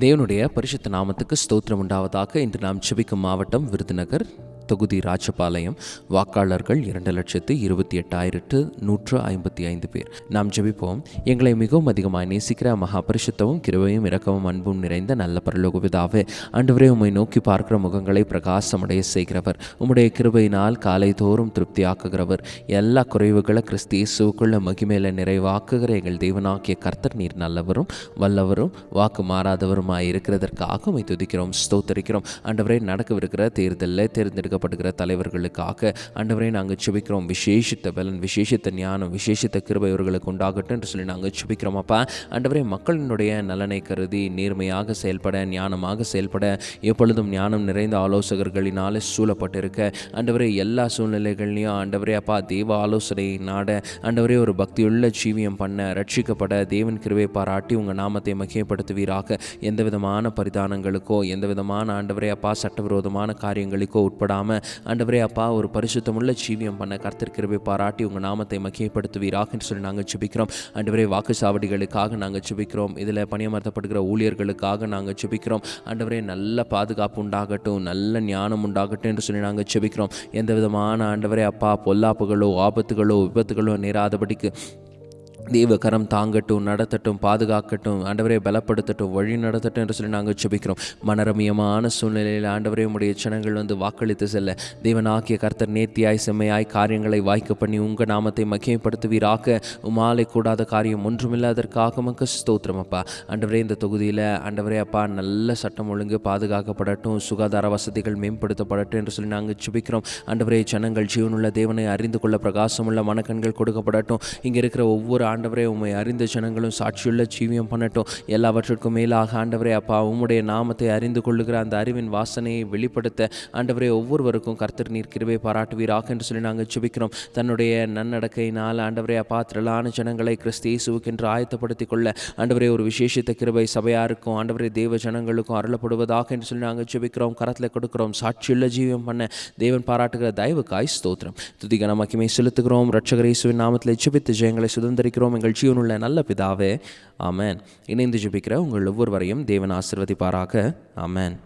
தேவனுடைய பரிசுத்த நாமத்துக்கு ஸ்தோத்திரம் உண்டாவதாக இன்று நாம் செபிக்கும் மாவட்டம் விருதுநகர். தொகுதி ராஜபாளையம். வாக்காளர்கள் இரண்டு லட்சத்து இருபத்தி எட்டாயிரத்து நூற்று ஐம்பத்தி ஐந்து பேர். நாம் ஜெபிப்போம். எங்களை மிகவும் அதிகமாக நேசிக்கிற மகாபரிஷத்தவும் கிருபையும் இரக்கமும் அன்பும் நிறைந்த நல்ல பரலோக பிதாவே உம்மை நோக்கி பார்க்கிற முகங்களை பிரகாசமடைய செய்கிறவர். உம்முடைய கிருபையினால் காலை தோறும் திருப்தியாக்குகிறவர். எல்லா குறைவுகளை கிறிஸ்து இயேசுக்குள்ள மகிமேல நிறைவாக்குகிற எங்கள் தேவனாகிய கர்த்தர் நீர் நல்லவரும் வல்லவரும் வாக்கு மாறாதவருமாய் இருக்கிறதற்காக உமை துதிக்கிறோம் ஸ்தோத்தரிக்கிறோம். அண்டவரை நடக்கவிருக்கிற தேர்தலில் தேர்ந்தெடுக்க தேர்ந்தெடுக்கப்படுகிற தலைவர்களுக்காக அண்டவரே நாங்கள் சுபிக்கிறோம் விசேஷித்த பலன் விசேஷித்த ஞானம் விசேஷித்த கிருபை இவர்களுக்கு உண்டாகட்டும் என்று சொல்லி நாங்கள் சுபிக்கிறோம் அப்பா. ஆண்டவரே மக்களினுடைய நலனை கருதி நேர்மையாக செயல்பட ஞானமாக செயல்பட எப்பொழுதும் ஞானம் நிறைந்த ஆலோசகர்களினால் சூழப்பட்டிருக்க. ஆண்டவரே எல்லா சூழ்நிலைகள்லையும் ஆண்டவரே அப்பா தேவ ஆலோசனை நாட ஆண்டவரே ஒரு பக்தியுள்ள ஜீவியம் பண்ண ரட்சிக்கப்பட தேவன் கிருபை பாராட்டி உங்கள் நாமத்தை மகிமைப்படுத்துவீராக. எந்த விதமான பரிதானங்களுக்கோ எந்த விதமான ஆண்டவரே அப்பா சட்டவிரோதமான காரியங்களுக்கோ உட்படாமல் ஆண்டவரே அப்பா ஒரு பரிசுத்தமுள்ள ஜீவியம் பண்ண கர்த்தர் பாராட்டி உங்கள் நாமத்தை மக்கியப்படுத்துவீராக என்று சொல்லி நாங்கள் ஜெபிக்கிறோம். ஆண்டவரே வாக்குச்சாவடிகளுக்காக நாங்கள் ஜெபிக்கிறோம். இதில் பணியமர்த்தப்படுகிற ஊழியர்களுக்காக நாங்கள் ஜெபிக்கிறோம். ஆண்டவரே நல்ல பாதுகாப்பு உண்டாகட்டும் நல்ல ஞானம் உண்டாகட்டும் என்று சொல்லி நாங்கள் ஜெபிக்கிறோம். எந்த விதமான ஆண்டவரே அப்பா பொல்லாப்புகளோ ஆபத்துகளோ விபத்துகளோ நேராதபடிக்கு தெய்வ கரம் தாங்கட்டும் நடத்தட்டும் பாதுகாக்கட்டும் ஆண்டவரை பலப்படுத்தட்டும் வழி நடத்தட்டும் என்று சொல்லி நாங்கள் ஜெபிக்கிறோம். மனரமியமான சூழ்நிலையில் ஆண்டவரே உடைய ஜனங்கள் வந்து வாக்களித்து செல்ல. தேவனாக்கிய கர்த்தர் நேர்த்தியாய் செம்மையாய் காரியங்களை வாய்க்க பண்ணி உங்கள் நாமத்தை மகிமைப்படுத்துவீராக. உமாலை கூடாத காரியம் ஒன்றுமில்லாதற்காக மக்க ஸ்தோத்திரம் அப்பா. ஆண்டவரே இந்த தொகுதியில் ஆண்டவரே அப்பா நல்ல சட்டம் ஒழுங்கு பாதுகாக்கப்படட்டும் சுகாதார வசதிகள் மேம்படுத்தப்படட்டும் என்று சொல்லி நாங்கள் ஜெபிக்கிறோம். ஆண்டவரே ஜனங்கள் ஜீவனுள்ள தேவனை அறிந்து கொள்ள பிரகாசமுள்ள மனக்கண்கள் கொடுக்கப்படட்டும். இங்கே இருக்கிற ஒவ்வொரு ஆண்டவரே உம்மை அறிந்த ஜனங்களும் சாட்சியுள்ள ஜீவியம் பண்ணட்டும். எல்லாவற்றிற்கும் மேலாக ஆண்டவரே அப்பா உம்முடைய நாமத்தை அறிந்து கொள்ளுகிற அந்த அறிவின் வாசனையை வெளிப்படுத்த ஆண்டவரே ஒவ்வொருவருக்கும் கர்த்தர் நீர் கிருபை பாராட்டுவீராக என்று சொல்லி நாங்கள் சுபிக்கிறோம் தன்னுடைய நன்னடக்கையினால் ஆண்டவரே அப்பா திரளான ஜனங்களை கிறிஸ்து இயேசுவுக்கென்று ஆயத்தப்படுத்திக் கொள்ள ஆண்டவரே ஒரு விசேஷித்த கிருபை சபையாருக்கும் ஆண்டவரே தேவ ஜனங்களுக்கும் அருளப்படுவதாக என்று சொல்லி நாங்கள் சுபிக்கிறோம் கரத்தில் கொடுக்கிறோம். சாட்சியுள்ள ஜீவியம் பண்ண தேவன் பாராட்டுகிற தயவுக்காய் ஸ்தோத்திரம். துதிக மகிமை செலுத்துகிறோம் ரட்சகரேசுவின் நாமத்தில் சுபித்து ஜெயங்களை சுதந்திரிக்கிறோம். எங்கள் ஜீவனுள்ள நல்ல பிதாவே. ஆமேன். இணைந்து ஜெபிக்கிற உங்கள் ஒவ்வொருவரையும் தேவன் ஆசிர்வதிப்பாராக. ஆமேன்.